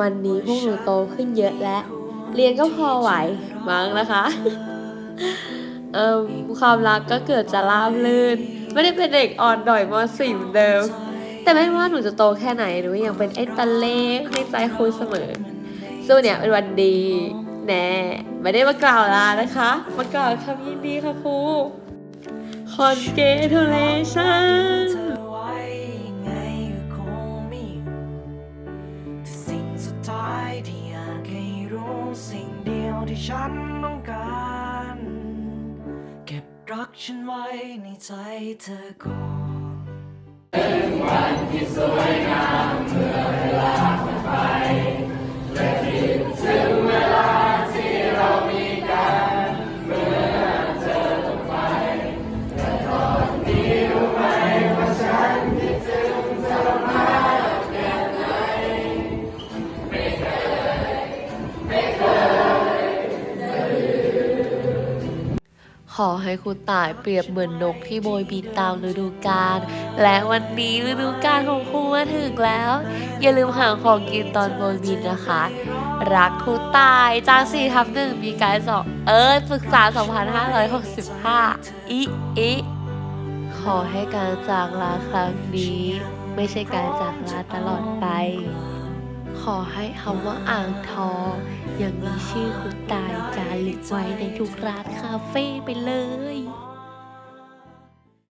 วันนี้พวกหนูโตขึ้นเยอะแล้ว เรียนก็พอไหวมั้งนะคะเอ่อความรักก็เกิดจะราบลื่น ไม่ได้เป็นเด็กอ่อนดอยมอสี่เหมือนเดิม แต่ไม่ว่าหนูจะโตแค่ไหนหนูยังเป็นไอ้ตะเล็กในใจครูเสมอสู้เนี่ยเป็นวันดีแน่ไม่ได้มากล่าวลานะคะ มากล่าวคำยินดีค่ะครู congratulation เธอไว้ สิ่งเดียวที่ฉันต้องการ เก็บรักฉันไว้ในใจเธอก่อน ขอให้คุณตายเปรียบเหมือนนกที่โบยบินตามฤดูกาล และวันนี้ฤดูกาลของครูมาถึงแล้ว อย่าลืมหาของกินตอนโบยบินนะคะ รักครูตายจางสี่ทับหนึ่งมีการสอบเออศึกษา 2565 อิอิขอให้การจากลาครั้งนี้ ไม่ใช่การจากลาตลอดไป ขอให้คำว่าอ่างทองยังมีชื่อคุณตาย ลึกไว้ในทุกร้านคาเฟ่ไปเลย